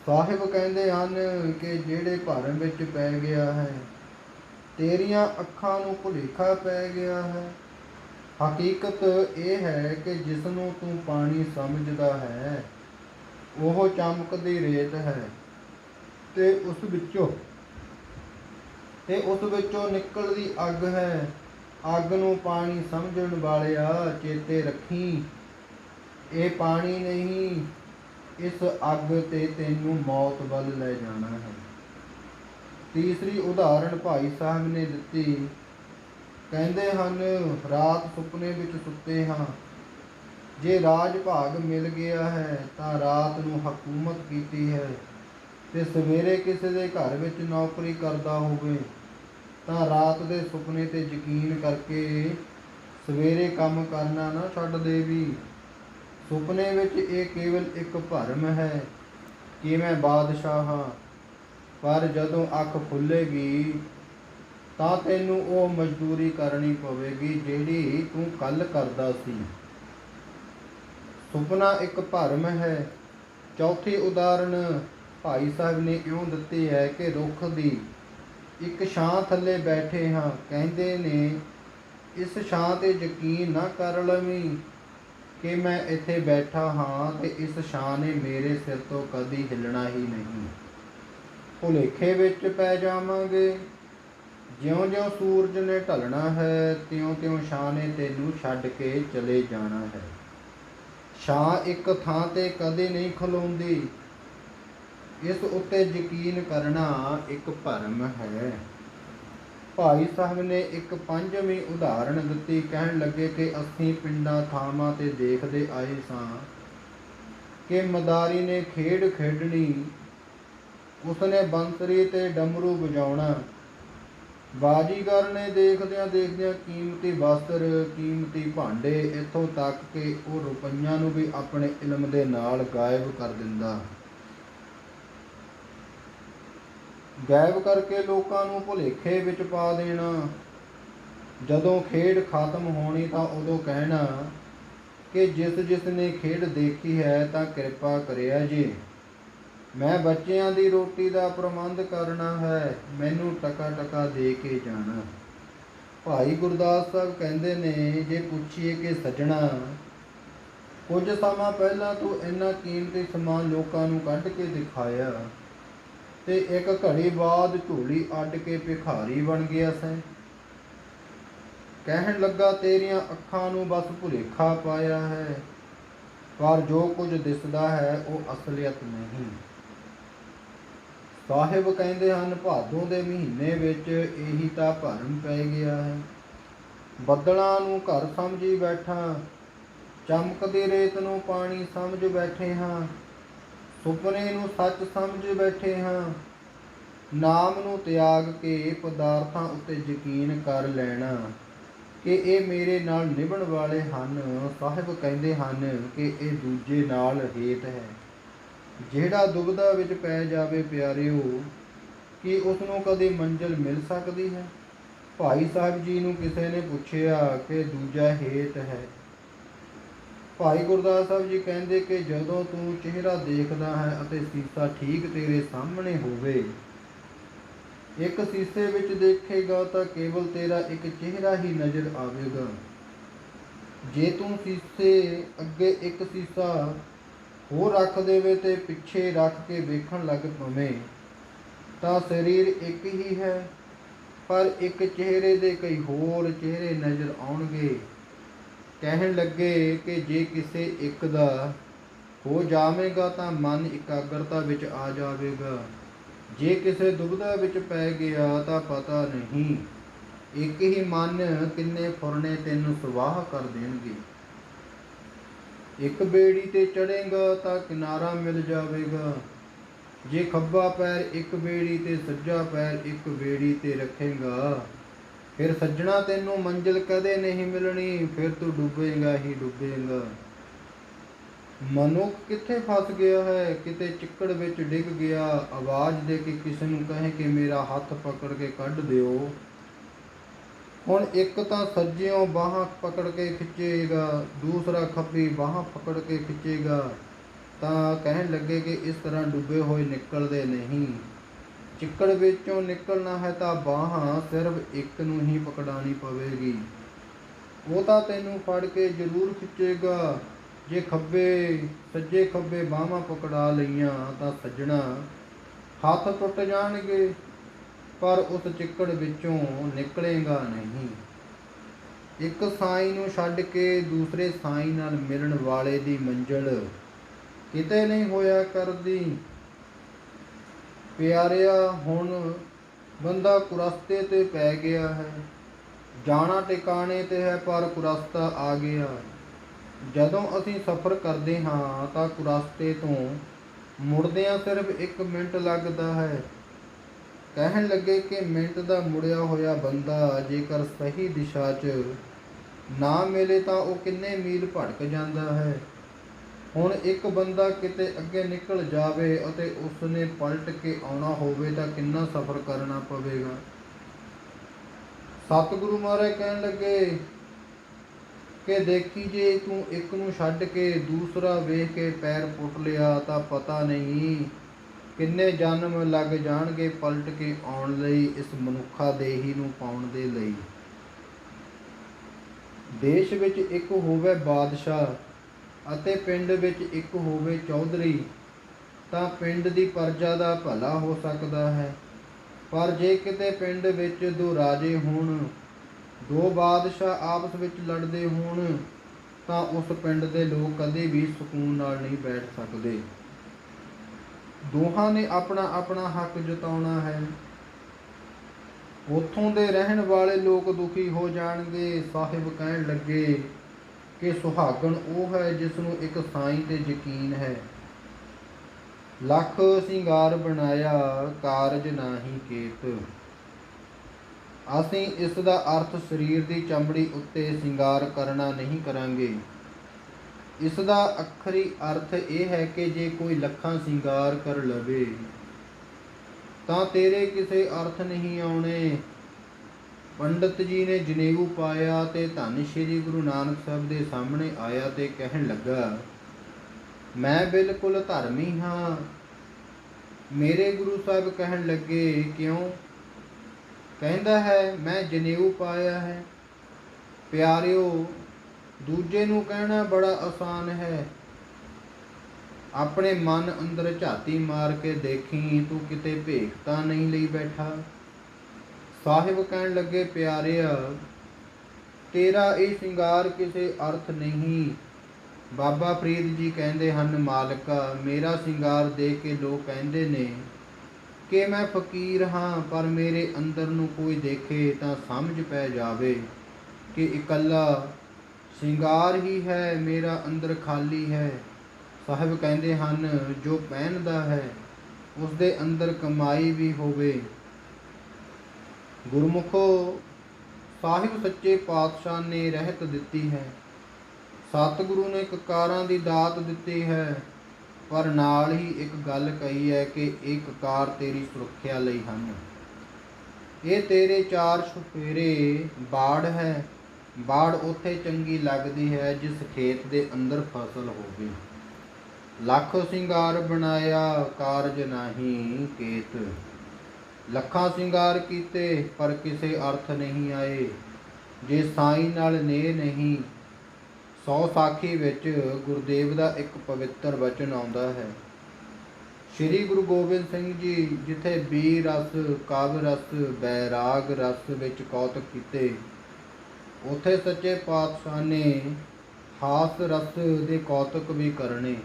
ਸਾਹਿਬ ਕਹਿੰਦੇ ਹਨ ਕਿ ਜਿਹੜੇ ਭਰਮ ਵਿੱਚ ਪੈ ਗਿਆ ਹੈ ਤੇਰੀਆਂ ਅੱਖਾਂ ਨੂੰ ਭੁਲੇਖਾ ਪੈ ਗਿਆ ਹੈ। ਹਕੀਕਤ ਇਹ ਹੈ ਕਿ ਜਿਸ ਨੂੰ ਤੂੰ ਪਾਣੀ ਸਮਝਦਾ ਹੈ, ਉਹ ਚਮਕਦੀ ਰੇਤ ਹੈ ਤੇ ਉਸ ਵਿੱਚੋਂ, ਤੇ ਉਸ ਵਿੱਚੋਂ ਨਿਕਲਦੀ ਅੱਗ ਹੈ। ਅੱਗ ਨੂੰ ਪਾਣੀ ਸਮਝਣ ਵਾਲਿਆ ਚੇਤੇ ਰੱਖੀ। ਇਹ ਪਾਣੀ ਨਹੀਂ, ਇਸ ਅੱਗ ਤੇ ਤੈਨੂੰ ਮੌਤ ਵੱਲ ਲੈ ਜਾਣਾ ਹੈ। ਤੀਸਰੀ ਉਦਾਹਰਣ ਭਾਈ ਸਾਹਿਬ ਨੇ ਦਿੱਤੀ। ਕਹਿੰਦੇ ਹਨ, ਰਾਤ ਸੁਪਨੇ ਵਿੱਚ ਸੁੱਤੇ ਹਾਂ। ਜੇ ਰਾਜ ਭਾਗ ਮਿਲ ਗਿਆ ਹੈ, ਤਾਂ ਰਾਤ ਨੂੰ ਹਕੂਮਤ ਕੀਤੀ ਹੈ। ਤੇ ਸਵੇਰੇ ਕਿਸੇ ਦੇ ਘਰ ਵਿੱਚ ਨੌਕਰੀ ਕਰਦਾ ਹੋਵੇ, ਤਾਂ ਰਾਤ ਦੇ ਸੁਪਨੇ ਤੇ ਯਕੀਨ ਕਰਕੇ ਸਵੇਰੇ ਕੰਮ ਕਰਨਾ ਨਾ ਛੱਡ ਦੇ ਵੀ। ਸੁਪਨੇ ਵਿੱਚ ਇਹ ਕੇਵਲ ਇੱਕ ਭਰਮ ਹੈ, ਕਿ ਮੈਂ ਬਾਦਸ਼ਾਹ ਹਾਂ। ਪਰ ਜਦੋਂ ਅੱਖ ਖੁੱਲੇਗੀ ਤਾਂ ਤੈਨੂੰ ਉਹ ਮਜ਼ਦੂਰੀ ਕਰਨੀ ਪਵੇਗੀ ਜਿਹੜੀ ਤੂੰ ਕੱਲ ਕਰਦਾ ਸੀ। ਸੁਪਨਾ ਇੱਕ ਭਰਮ ਹੈ। ਚੌਥੀ ਉਦਾਹਰਣ ਭਾਈ ਸਾਹਿਬ ਨੇ ਇਉਂ ਦਿੱਤੀ ਹੈ ਕਿ ਰੁੱਖ ਦੀ ਇੱਕ ਛਾਂ ਥੱਲੇ ਬੈਠੇ ਹਾਂ, ਕਹਿੰਦੇ ਨੇ, ਇਸ ਛਾਂ ਤੇ ਯਕੀਨ ਨਾ ਕਰ ਲਵੀਂ ਕਿ ਮੈਂ ਇੱਥੇ ਬੈਠਾ ਹਾਂ ਤੇ ਇਸ ਛਾਂ ਨੇ ਮੇਰੇ ਸਿਰ ਤੋਂ ਕਦੀ ਹਿੱਲਣਾ ਹੀ ਨਹੀਂ। ਭੁਲੇਖੇ ਵਿੱਚ ਪੈ ਜਾਵਾਂਗੇ। ਜਿਉਂ-ਜਿਉਂ ਸੂਰਜ ਨੇ ਢਲਣਾ ਹੈ, ਤਿਉਂ-ਤਿਉਂ ਛਾਂ ਨੇ ਤੈਨੂੰ ਛੱਡ ਕੇ ਚਲੇ ਜਾਣਾ ਹੈ। ਛਾਂ ਇੱਕ ਥਾਂ ਤੇ ਕਦੇ ਨਹੀਂ ਖਲੋਂਦੀ। ਇਸ ਉੱਤੇ ਯਕੀਨ ਕਰਨਾ ਇੱਕ ਭਰਮ ਹੈ। ਭਾਈ ਸਾਹਿਬ ਨੇ ਇੱਕ ਪੰਜਵੀਂ ਉਦਾਹਰਣ ਦਿੱਤੀ। ਕਹਿਣ ਲੱਗੇ ਕਿ ਅਸੀਂ ਪਿੰਡਾਂ, ਥਾਵਾਂ ਤੇ ਦੇਖਦੇ ਆਏ ਸਾਂ ਕਿ ਮਦਾਰੀ ਨੇ ਖੇਡ ਖੇਡਣੀ ਉਸਨੇ ਬੰਸਰੀ ਤੇ ਡਮਰੂ ਵਜਾਉਣਾ। ਬਾਜੀਗਰ ਨੇ ਦੇਖਦਿਆਂ ਦੇਖਦਿਆਂ ਕੀਮਤੀ ਵਸਤਰ, ਕੀਮਤੀ ਭਾਂਡੇ ਇੱਥੋਂ ਤੱਕ ਕਿ ਉਹ ਰੁਪਈਆਂ ਨੂੰ ਵੀ ਆਪਣੇ ਇਲਮ ਦੇ ਨਾਲ ਗਾਇਬ ਕਰ ਦਿੰਦਾ। ਗਾਇਬ ਕਰਕੇ ਲੋਕਾਂ ਨੂੰ ਭੁਲੇਖੇ ਵਿੱਚ ਪਾ ਦੇਣਾ। ਜਦੋਂ ਖੇਡ ਖਤਮ ਹੋਣੀ ਤਾਂ ਉਦੋਂ ਕਹਿਣਾ ਕਿ ਜਿਸ ਜਿਸ ਨੇ ਖੇਡ ਦੇਖੀ ਹੈ ਤਾਂ ਕਿਰਪਾ ਕਰਿਆ ਜੀ। ਮੈਂ ਬੱਚਿਆਂ ਦੀ ਰੋਟੀ ਦਾ ਪ੍ਰਬੰਧ ਕਰਨਾ ਹੈ, ਮੈਨੂੰ ਟਕਾ ਟਕਾ ਦੇ ਕੇ ਜਾਣਾ। ਭਾਈ ਗੁਰਦਾਸ ਸਾਹਿਬ ਕਹਿੰਦੇ ਨੇ, ਜੇ ਪੁੱਛੀਏ ਕਿ ਸੱਜਣਾ, ਕੁਝ ਸਮਾਂ ਪਹਿਲਾਂ ਤੂੰ ਇੰਨਾ ਕੀਮਤੀ ਸਮਾਨ ਲੋਕਾਂ ਨੂੰ ਕੱਢ ਕੇ ਦਿਖਾਇਆ, ਤੇ ਇੱਕ ਘੜੀ ਬਾਅਦ ਝੋਲੀ ਅੱਡ ਕੇ ਭਿਖਾਰੀ ਬਣ ਗਿਆ ਸੈਂ। ਕਹਿਣ ਲੱਗਾ, ਤੇਰੀਆਂ ਅੱਖਾਂ ਨੂੰ ਬਸ ਭੁਲੇਖਾ ਪਾਇਆ ਹੈ, ਪਰ ਜੋ ਕੁਝ ਦਿਸਦਾ ਹੈ, ਉਹ ਅਸਲੀਅਤ ਨਹੀਂ। ਸਾਹਿਬ ਕਹਿੰਦੇ ਹਨ, ਭਾਦੋਂ ਦੇ ਮਹੀਨੇ ਵਿੱਚ ਇਹੀ ਤਾਂ ਭਰਮ ਪੈ ਗਿਆ ਹੈ। ਬੱਦਲਾਂ ਨੂੰ ਘਰ ਸਮਝੀ ਬੈਠਾ, ਚਮਕਦੀ ਰੇਤ ਨੂੰ ਪਾਣੀ ਸਮਝ ਬੈਠੇ ਹਾਂ, ਸੁਪਨੇ ਨੂੰ ਸੱਚ ਸਮਝ ਬੈਠੇ ਹਾਂ, ਨਾਮ ਨੂੰ ਤਿਆਗ ਕੇ ਪਦਾਰਥਾਂ ਉੱਤੇ ਯਕੀਨ ਕਰ ਲੈਣਾ ਕਿ ਇਹ ਮੇਰੇ ਨਾਲ ਨਿਭਣ ਵਾਲੇ ਹਨ। ਸਾਹਿਬ ਕਹਿੰਦੇ ਹਨ ਕਿ ਇਹ ਦੂਜੇ ਨਾਲ ਹੇਤ ਹੈ। ਜਿਹੜਾ ਦੁਬਦਾ ਵਿੱਚ ਪੈ ਜਾਵੇ ਪਿਆਰਿਓ, ਕਿ ਉਸ ਨੂੰ ਕਦੇ ਮੰਜ਼ਲ ਮਿਲ ਸਕਦੀ ਹੈ? ਭਾਈ ਸਾਹਿਬ ਜੀ ਨੂੰ ਕਿਸੇ ਨੇ ਪੁੱਛਿਆ ਕਿ ਦੂਜਾ ਹੇਤ ਹੈ। ਭਾਈ ਗੁਰਦਾਸ ਸਾਹਿਬ ਜੀ ਕਹਿੰਦੇ ਕਿ ਜਦੋਂ ਤੂੰ ਚਿਹਰਾ ਦੇਖਦਾ ਹੈ ਅਤੇ ਸੀਸਾ ਠੀਕ ਤੇਰੇ ਸਾਹਮਣੇ ਹੋਵੇ, ਇੱਕ ਸੀਸੇ ਵਿੱਚ ਦੇਖੇਗਾ ਤਾਂ ਕੇਵਲ ਤੇਰਾ ਇੱਕ ਚਿਹਰਾ ਹੀ ਨਜ਼ਰ ਆਵੇਗਾ। ਜੇ ਤੂੰ ਸੀਸੇ ਅੱਗੇ ਇੱਕ ਸੀਸਾ ਹੋਰ ਰੱਖ ਦੇਵੇ ਤੇ ਪਿੱਛੇ ਰੱਖ ਕੇ ਵੇਖਣ ਲੱਗ ਪਵੇਂ, ਤਾਂ ਸਰੀਰ ਇੱਕ ਹੀ ਹੈ, ਪਰ ਇੱਕ ਚਿਹਰੇ ਦੇ ਕਈ ਹੋਰ ਚਿਹਰੇ ਨਜ਼ਰ ਆਉਣਗੇ। ਕਹਿਣ ਲੱਗੇ ਕਿ ਜੇ ਕਿਸੇ ਇੱਕ ਦਾ ਹੋ ਜਾਵੇਗਾ ਤਾਂ ਮਨ ਇਕਾਗਰਤਾ ਵਿੱਚ ਆ ਜਾਵੇਗਾ। ਜੇ ਕਿਸੇ ਦੁਬਦਾ ਵਿੱਚ ਪੈ ਗਿਆ ਤਾਂ ਪਤਾ ਨਹੀਂ, ਇੱਕ ਹੀ ਮਨ ਕਿੰਨੇ ਫੁਰਨੇ ਤੈਨੂੰ ਸਵਾਹ ਕਰ ਦੇਣਗੇ। ਇੱਕ ਬੇੜੀ ਤੇ ਚੜੇਗਾ ਤਾਂ ਕਿਨਾਰਾ ਮਿਲ ਜਾਵੇਗਾ। ਜੇ ਖੱਬਾ ਪੈਰ ਇੱਕ ਬੇੜੀ ਤੇ ਸੱਜਾ ਪੈਰ ਇੱਕ ਬੇੜੀ ਤੇ ਰੱਖੇਗਾ, ਫਿਰ ਸੱਜਣਾ ਤੈਨੂੰ ਮੰਜ਼ਿਲ ਕਦੇ ਨਹੀਂ ਮਿਲਣੀ, ਫਿਰ ਤੂੰ ਡੁੱਬੇਗਾ ਹੀ ਡੁੱਬੇਗਾ। ਮਨੁੱਖ ਕਿੱਥੇ ਫਸ ਗਿਆ ਹੈ? ਕਿਤੇ ਚਿੱਕੜ ਵਿੱਚ ਡਿੱਗ ਗਿਆ। ਆਵਾਜ਼ ਦੇ ਕੇ ਕਿਸੇ ਨੂੰ ਕਹੇ ਕਿ ਮੇਰਾ ਹੱਥ ਪਕੜ ਕੇ ਕੱਢ ਦਿਓ। ਹੁਣ ਇੱਕ ਤਾਂ ਸੱਜਿਓਂ ਬਾਹਾਂ ਪਕੜ ਕੇ ਖਿੱਚੇਗਾ, ਦੂਸਰਾ ਖੱਬੀ ਬਾਹਾਂ ਪਕੜ ਕੇ ਖਿੱਚੇਗਾ। ਤਾਂ ਕਹਿਣ ਲੱਗੇ ਕਿ ਇਸ ਤਰ੍ਹਾਂ ਡੁੱਬੇ ਹੋਏ ਨਿਕਲਦੇ ਨਹੀਂ। ਚਿੱਕੜ ਵਿੱਚੋਂ ਨਿਕਲਣਾ ਹੈ ਤਾਂ ਬਾਹਾਂ ਸਿਰਫ ਇੱਕ ਨੂੰ ਹੀ ਪਕੜਾਣੀ ਪਵੇਗੀ। ਉਹ ਤਾਂ ਤੈਨੂੰ ਫੜ ਕੇ ਜ਼ਰੂਰ ਖਿੱਚੇਗਾ। ਜੇ ਖੱਬੇ, ਸੱਜੇ ਖੱਬੇ ਬਾਹਾਂ ਪਕੜਾ ਲਈਆਂ ਤਾਂ ਸੱਜਣਾ ਹੱਥ ਟੁੱਟ ਜਾਣਗੇ। ਪਰ ਉਸ ਚਿੱਕੜ ਵਿੱਚੋਂ ਨਿਕਲੇਗਾ ਨਹੀਂ। ਇੱਕ ਸਾਈ ਨੂੰ ਛੱਡ ਕੇ ਦੂਸਰੇ ਸਾਈ ਨਾਲ ਮਿਲਣ ਵਾਲੇ ਦੀ ਮੰਜ਼ਲ ਕਿਤੇ ਨਹੀਂ ਹੋਇਆ ਕਰਦੀ। ਪਿਆਰਿਆ, ਹੁਣ ਬੰਦਾ ਕੁਰਸਤੇ ਤੇ ਪੈ ਗਿਆ ਹੈ। ਜਾਣਾ ਟਿਕਾਣੇ ਤੇ ਹੈ, ਪਰ ਕੁਰਸਤਾ ਆ ਗਿਆ। ਜਦੋਂ ਅਸੀਂ ਸਫ਼ਰ ਕਰਦੇ ਹਾਂ ਤਾਂ ਕੁਰਸਤੇ ਤੋਂ ਮੁੜਦਿਆਂ ਸਿਰਫ 1 ਮਿੰਟ ਲੱਗਦਾ ਹੈ। ਕਹਿਣ ਲੱਗੇ ਕਿ ਮਿੰਟ ਦਾ ਮੁੜਿਆ ਹੋਇਆ ਬੰਦਾ ਜੇਕਰ ਸਹੀ ਦਿਸ਼ਾ 'ਚ ਨਾ ਮਿਲੇ ਤਾਂ ਉਹ ਕਿੰਨੇ ਮੀਲ ਭਟਕ ਜਾਂਦਾ ਹੈ। ਹੁਣ ਇੱਕ ਬੰਦਾ ਕਿਤੇ ਅੱਗੇ ਨਿਕਲ ਜਾਵੇ ਅਤੇ ਉਸਨੇ ਪਲਟ ਕੇ ਆਉਣਾ ਹੋਵੇ ਤਾਂ ਕਿੰਨਾ ਸਫ਼ਰ ਕਰਨਾ ਪਵੇਗਾ। ਸਤਿਗੁਰੂ ਮਹਾਰਾਜ ਕਹਿਣ ਲੱਗੇ ਕਿ ਦੇਖੀ ਜੇ ਤੂੰ ਇੱਕ ਨੂੰ ਛੱਡ ਕੇ ਦੂਸਰਾ ਵੇਖ ਕੇ ਪੈਰ ਪੁੱਟ ਲਿਆ ਤਾਂ ਪਤਾ ਨਹੀਂ ਕਿੰਨੇ ਜਨਮ ਲੱਗ ਜਾਣਗੇ ਪਲਟ ਕੇ ਆਉਣ ਲਈ ਇਸ ਮਨੁੱਖਾ ਦੇਹੀ ਨੂੰ ਪਾਉਣ ਦੇ ਲਈ? ਦੇਸ਼ ਵਿੱਚ ਇੱਕ ਹੋਵੇ ਬਾਦਸ਼ਾਹ ਅਤੇ ਪਿੰਡ ਵਿੱਚ ਇੱਕ ਹੋਵੇ ਚੌਧਰੀ, ਤਾਂ ਪਿੰਡ ਦੀ ਪਰਜਾ ਦਾ ਭਲਾ ਹੋ ਸਕਦਾ ਹੈ। ਪਰ ਜੇ ਕਿਤੇ ਪਿੰਡ ਵਿੱਚ ਦੋ ਰਾਜੇ ਹੋਣ, ਦੋ ਬਾਦਸ਼ਾਹ ਆਪਸ ਵਿੱਚ ਲੜਦੇ ਹੋਣ, ਤਾਂ ਉਸ ਪਿੰਡ ਦੇ ਲੋਕ ਕਦੇ ਵੀ ਸਕੂਨ ਨਾਲ ਨਹੀਂ ਬੈਠ ਸਕਦੇ। ਦੋਹਾਂ ਨੇ ਆਪਣਾ ਆਪਣਾ ਹੱਕ ਜਤਾਉਣਾ ਹੈ। ਉੱਥੋਂ ਦੇ ਰਹਿਣ ਵਾਲੇ ਲੋਕ ਦੁਖੀ ਹੋ ਜਾਣਗੇ। ਸਾਹਿਬ ਕਹਿਣ ਲੱਗੇ ਕਿ ਸੁਹਾਗਣ ਉਹ ਹੈ ਜਿਸ ਨੂੰ ਇੱਕ ਸਾਈਂ ਤੇ ਯਕੀਨ ਹੈ। ਲੱਖ ਸਿੰਗਾਰ ਬਣਾਇਆ ਕਾਰਜ ਨਾਹੀ ਕੇਤ। ਅਸੀਂ ਇਸ ਦਾ ਅਰਥ ਸਰੀਰ ਦੀ ਚਮੜੀ ਉੱਤੇ ਸਿੰਗਾਰ ਕਰਨਾ ਨਹੀਂ ਕਰਾਂਗੇ। ਇਸ ਦਾ ਅਖਰੀ ਅਰਥ ਇਹ ਹੈ ਕਿ ਜੇ ਕੋਈ ਲੱਖਾਂ ਸਿੰਗਾਰ ਕਰ ਲਵੇ, ਤਾਂ ਤੇਰੇ ਕਿਸੇ ਅਰਥ ਨਹੀਂ ਆਉਣੇ। ਪੰਡਤ ਜੀ ਨੇ ਜਨੇਊ ਪਾਇਆ ਤੇ ਧੰਨ ਸ਼੍ਰੀ ਗੁਰੂ ਨਾਨਕ ਸਾਹਿਬ ਦੇ ਸਾਹਮਣੇ ਆਇਆ ਤੇ ਕਹਿਣ ਲੱਗਾ, ਮੈਂ ਬਿਲਕੁਲ ਧਰਮੀ ਹਾਂ। ਮੇਰੇ ਗੁਰੂ ਸਾਹਿਬ ਕਹਿਣ ਲੱਗੇ, ਕਿਉਂ? ਕਹਿੰਦਾ ਹੈ, ਮੈਂ ਜਨੇਊ ਪਾਇਆ ਹੈ। ਪਿਆਰਿਓ ਦੂਜੇ ਨੂੰ ਕਹਿਣਾ ਬੜਾ ਆਸਾਨ ਹੈ। ਆਪਣੇ ਮਨ ਅੰਦਰ ਝਾਤੀ ਮਾਰ ਕੇ ਦੇਖੀ, ਤੂੰ ਕਿਤੇ ਭੇਖ ਤਾਂ ਨਹੀਂ ਲਈ ਬੈਠਾ। ਸਾਹਿਬ ਕਹਿਣ ਲੱਗੇ, ਪਿਆਰਿਆ, ਤੇਰਾ ਇਹ ਸ਼ਿੰਗਾਰ ਕਿਸੇ ਅਰਥ ਨਹੀਂ। ਬਾਬਾ ਫਰੀਦ ਜੀ ਕਹਿੰਦੇ ਹਨ, ਮਾਲਕਾ, ਮੇਰਾ ਸ਼ਿੰਗਾਰ ਦੇਖ ਕੇ ਲੋਕ ਕਹਿੰਦੇ ਨੇ ਕਿ ਮੈਂ ਫਕੀਰ ਹਾਂ, ਪਰ ਮੇਰੇ ਅੰਦਰ ਨੂੰ ਕੋਈ ਦੇਖੇ ਤਾਂ ਸਮਝ ਪੈ ਜਾਵੇ ਕਿ ਇਕੱਲਾ ਸ਼ਿੰਗਾਰ ਹੀ ਹੈ, ਮੇਰਾ ਅੰਦਰ ਖਾਲੀ ਹੈ। ਸਾਹਿਬ ਕਹਿੰਦੇ ਹਨ, ਜੋ ਪਹਿਨਦਾ ਹੈ ਉਸ ਦੇ ਅੰਦਰ ਕਮਾਈ ਵੀ ਹੋਵੇ। ਗੁਰਮੁਖੋ, ਸਾਹਿਬ ਸੱਚੇ ਪਾਤਸ਼ਾਹ ਨੇ ਰਹਿਤ ਦਿੱਤੀ ਹੈ। ਸਤਿਗੁਰੂ ਨੇ ਕਕਾਰਾਂ ਦੀ ਦਾਤ ਦਿੱਤੀ ਹੈ। ਪਰ ਨਾਲ ਹੀ ਇੱਕ ਗੱਲ ਕਹੀ ਹੈ ਕਿ ਇਹ ਕਕਾਰ ਤੇਰੀ ਸੁਰੱਖਿਆ ਲਈ ਹਨ। ਇਹ ਤੇਰੇ ਚਾਰ ਛੁਪੇਰੇ ਬਾੜ ਹੈ। ਬਾੜ ਉੱਥੇ ਚੰਗੀ ਲੱਗਦੀ ਹੈ ਜਿਸ ਖੇਤ ਦੇ ਅੰਦਰ ਫਸਲ ਹੋਵੇ। ਲੱਖ ਸਿੰਗਾਰ ਬਣਾਇਆ ਕਾਰਜ ਨਹੀਂ ਕੇਤ ਲੱਖਾਂ ਸਿੰਗਾਰ ਕੀਤੇ, ਪਰ ਕਿਸੇ ਅਰਥ ਨਹੀਂ ਆਏ। ਜੇ ਸਾਈ ਨਾਲ ਨੇ ਨਹੀਂ, ਸੌ ਸਾਖੀ ਵਿੱਚ ਗੁਰਦੇਵ ਦਾ ਇੱਕ ਪਵਿੱਤਰ ਵਚਨ ਆਉਂਦਾ ਹੈ। ਸ੍ਰੀ ਗੁਰੂ ਗੋਬਿੰਦ ਸਿੰਘ ਜੀ ਜਿੱਥੇ ਬੀ ਰਸ, ਕਾਵ ਰਸ, ਬੈਰਾਗ ਰਸ ਵਿੱਚ ਕੌਤਕ ਕੀਤੇ ਉਥੇ ਸੱਚੇ ਪਾਤਸ਼ਾਹ ਨੇ ਹਾਸ ਰਸ ਦੇ ਕੌਤਕ ਵੀ ਕਰਨੇ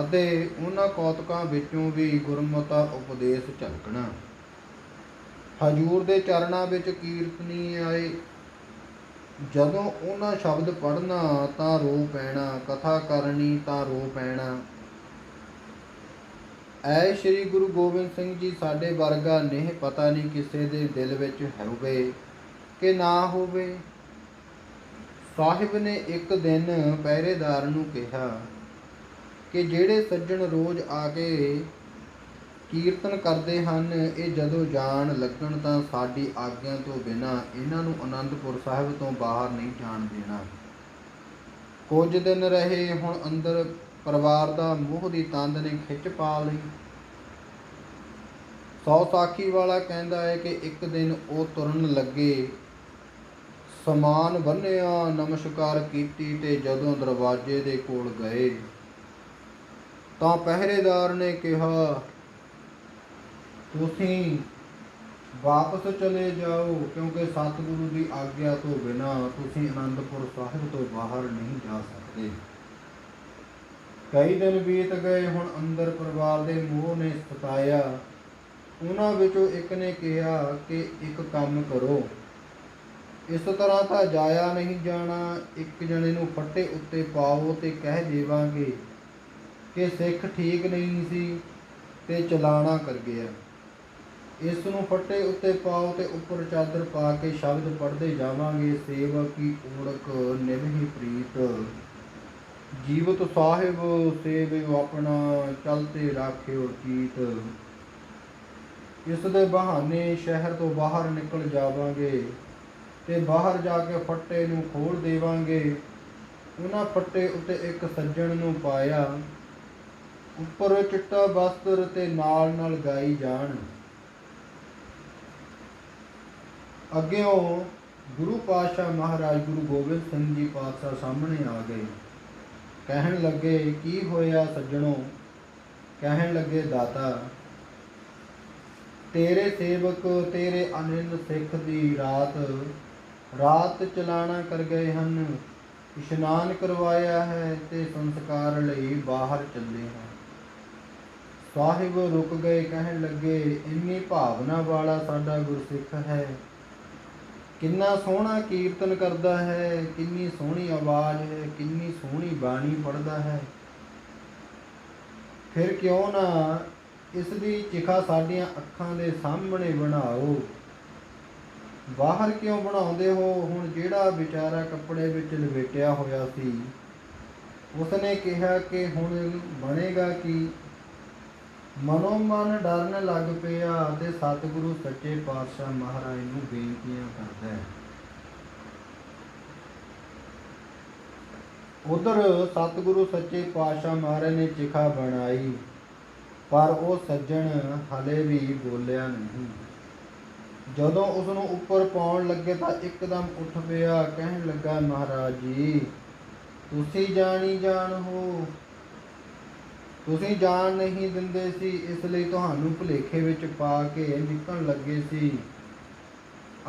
ਅਤੇ ਉਹਨਾਂ ਕੌਤਕਾਂ ਵਿੱਚੋਂ ਵੀ ਗੁਰਮਤਾ ਉਪਦੇਸ਼ ਝਲਕਣਾ। ਹਜੂਰ ਦੇ ਚਰਨਾਂ ਵਿੱਚ ਕੀਰਤਨੀ ਆਏ। ਜਦੋਂ ਉਹਨਾਂ ਸ਼ਬਦ ਪੜ੍ਹਨਾ ਤਾਂ ਰੋ ਪੈਣਾ, ਕਥਾ ਕਰਨੀ ਤਾਂ ਰੋ ਪੈਣਾ। ਐ ਸ੍ਰੀ ਗੁਰੂ ਗੋਬਿੰਦ ਸਿੰਘ ਜੀ ਸਾਡੇ ਵਰਗਾ ਨਹੀਂ ਪਤਾ ਨਹੀਂ ਕਿਸੇ ਦੇ ਦਿਲ ਵਿੱਚ ਹੋਵੇ ਕਿ ਨਾ ਹੋਵੇ। ਸਾਹਿਬ ਨੇ ਇੱਕ ਦਿਨ ਪਹਿਰੇਦਾਰ ਨੂੰ ਕਿਹਾ ਕਿ ਜਿਹੜੇ ਸੱਜਣ ਰੋਜ਼ ਆ ਕੇ ਕੀਰਤਨ ਕਰਦੇ ਹਨ, ਇਹ ਜਦੋਂ ਜਾਣ ਲੱਗਣ ਤਾਂ ਸਾਡੀ ਆਗਿਆ ਤੋਂ ਬਿਨਾ ਇਹਨਾਂ ਨੂੰ ਅਨੰਦਪੁਰ ਸਾਹਿਬ ਤੋਂ ਬਾਹਰ ਨਹੀਂ ਜਾਣ ਦੇਣਾ। ਕੁਝ ਦਿਨ ਰਹੇ, ਹੁਣ ਅੰਦਰ ਪਰਿਵਾਰ ਦਾ ਮੋਹ ਦੀ ਤੰਦ ਨੇ ਖਿੱਚ ਪਾ ਲਈ। ਸੌ ਸਾਖੀ ਵਾਲਾ ਕਹਿੰਦਾ ਹੈ ਕਿ ਇੱਕ ਦਿਨ ਉਹ ਤੁਰਨ ਲੱਗੇ। ਸਮਾਨ ਬੰਨਿਆ, ਨਮਸਕਾਰ ਕੀਤੀ ਤੇ ਜਦੋਂ ਦਰਵਾਜ਼ੇ ਦੇ ਕੋਲ ਗਏ, ਤਾਂ ਪਹਿਰੇਦਾਰ ਨੇ ਕਿਹਾ, ਤੁਸੀਂ ਵਾਪਸ ਚਲੇ ਜਾਓ, ਕਿਉਂਕਿ ਸਤਿਗੁਰੂ ਦੀ ਆਗਿਆ ਤੋਂ ਬਿਨਾ ਤੁਸੀਂ ਅਨੰਦਪੁਰ ਸਾਹਿਬ ਤੋਂ ਬਾਹਰ ਨਹੀਂ ਜਾ ਸਕਦੇ। ਕਈ ਦਿਨ ਬੀਤ ਗਏ, ਹੁਣ ਅੰਦਰ ਪਰਿਵਾਰ ਦੇ ਮੋਹ ਨੇ ਸਤਾਇਆ। ਉਹਨਾਂ ਵਿੱਚੋਂ ਇੱਕ ਨੇ ਕਿਹਾ ਕਿ ਇੱਕ ਕੰਮ ਕਰੋ। ਇਸ ਤਰ੍ਹਾਂ ਤਾਂ ਜਾਇਆ ਨਹੀਂ ਜਾਣਾ, ਇੱਕ ਜਣੇ ਨੂੰ ਫੱਟੇ ਉੱਤੇ ਪਾਓ ਤੇ ਕਹਿ ਦੇਵਾਂਗੇ ਕਿ ਸਿੱਖ ਠੀਕ ਨਹੀਂ ਸੀ ਤੇ ਚਲਾਣਾ ਕਰ ਗਿਆ। ਇਸ ਨੂੰ ਫੱਟੇ ਉੱਤੇ ਪਾਓ ਤੇ ਉੱਪਰ ਚਾਦਰ ਪਾ ਕੇ ਸ਼ਬਦ ਪੜ੍ਹਦੇ ਜਾਵਾਂਗੇ ਸੇਵਾ ਕੀ ਓੜਕ ਨਿਭੀ ਪ੍ਰੀਤ। ਜੀਵਤ ਸਾਹਿਬ, ਸੇਵਿਓ ਆਪਣਾ ਚਲਤੇ ਰਾਖਿਓ ਚੀਤ। ਇਸ ਦੇ ਬਹਾਨੇ ਸ਼ਹਿਰ ਤੋਂ ਬਾਹਰ ਨਿਕਲ ਜਾਵਾਂਗੇ। ਤੇ ਬਾਹਰ ਜਾ ਕੇ ਫੱਟੇ ਨੂੰ ਖੋਲ ਦੇਵਾਂਗੇ। ਉਹਨਾਂ ਫੱਟੇ ਉੱਤੇ ਇੱਕ ਸੱਜਣ ਨੂੰ ਪਾਇਆ। ਉੱਪਰ ਚਿੱਟਾ ਵਸਤਰ ਤੇ ਨਾਲ ਨਾਲ ਗਾਈ ਜਾਣ। ਅੱਗਿਓਂ ਗੁਰੂ ਪਾਤਸ਼ਾਹ ਮਹਾਰਾਜ ਗੁਰੂ ਗੋਬਿੰਦ ਸਿੰਘ ਜੀ ਪਾਤਸ਼ਾਹ ਸਾਹਮਣੇ ਆ ਗਏ। ਕਹਿਣ ਲੱਗੇ, ਕੀ ਹੋਇਆ ਸੱਜਣੋ? ਕਹਿਣ ਲੱਗੇ, ਦਾਤਾ, ਤੇਰੇ ਸੇਵਕ, ਤੇਰੇ ਅਨੰਦ ਸਿੱਖ ਦੀ ਰਾਤ ਰਾਤ ਚਲਾਣਾ ਕਰ ਗਏ ਹਨ। ਇਸ਼ਨਾਨ ਕਰਵਾਇਆ ਹੈ ਤੇ ਸੰਸਕਾਰ ਲਈ ਬਾਹਰ ਚੱਲੇ ਹਨ। ਸਾਹਿਬ ਰੁਕ ਗਏ, ਕਹਿਣ ਲੱਗੇ, ਇੰਨੀ ਭਾਵਨਾ ਵਾਲਾ ਸਾਡਾ ਗੁਰਸਿੱਖ ਹੈ। ਕਿੰਨਾ ਸੋਹਣਾ ਕੀਰਤਨ ਕਰਦਾ ਹੈ, ਕਿੰਨੀ ਸੋਹਣੀ ਆਵਾਜ਼ ਹੈ, ਕਿੰਨੀ ਸੋਹਣੀ ਬਾਣੀ ਪੜ੍ਹਦਾ ਹੈ। ਫਿਰ ਕਿਉਂ ਨਾ ਇਸ ਦੀ ਚਿਖਾ ਸਾਡੀਆਂ ਅੱਖਾਂ ਦੇ ਸਾਹਮਣੇ ਬਣਾਓ। ਬਾਹਰ ਕਿਉਂ ਬਣਾਉਂਦੇ ਹੋ? ਹੁਣ ਜਿਹੜਾ ਵਿਚਾਰਾ ਕੱਪੜੇ ਵਿੱਚ ਲਪੇਟਿਆ ਹੋਇਆ ਸੀ, ਉਸਨੇ ਕਿਹਾ ਕਿ ਹੁਣ ਬਣੇਗਾ ਕਿ? ਮਨੋ ਮਨ ਡਰਨ ਲੱਗ ਪਿਆ ਤੇ ਸਤਿਗੁਰੂ ਸੱਚੇ ਪਾਤਸ਼ਾਹ ਮਹਾਰਾਜ ਨੂੰ ਬੇਨਤੀਆਂ ਕਰਦਾ ਹੈ। ਉਧਰ ਸਤਿਗੁਰੂ ਸੱਚੇ ਪਾਤਸ਼ਾਹ ਮਹਾਰਾਜ ਨੇ ਚਿਖਾ ਬਣਾਈ, ਪਰ ਉਹ ਸੱਜਣ ਹਲੇ ਵੀ ਬੋਲਿਆ ਨਹੀਂ। ਜਦੋਂ ਉਸ ਨੂੰ ਉੱਪਰ ਪਾਉਣ ਲੱਗੇ ਤਾਂ ਇੱਕਦਮ ਉੱਠ ਪਿਆ, ਕਹਿਣ ਲੱਗਾ, ਮਹਾਰਾਜ ਜੀ, ਤੁਸੀਂ ਜਾਣੀ ਜਾਣ ਹੋ। ਤੁਸੀਂ ਜਾਣ ਨਹੀਂ ਦਿੰਦੇ ਸੀ, ਇਸ ਲਈ ਤੁਹਾਨੂੰ ਭੁਲੇਖੇ ਵਿੱਚ ਪਾ ਕੇ ਨਿਕਲਣ ਲੱਗੇ ਸੀ।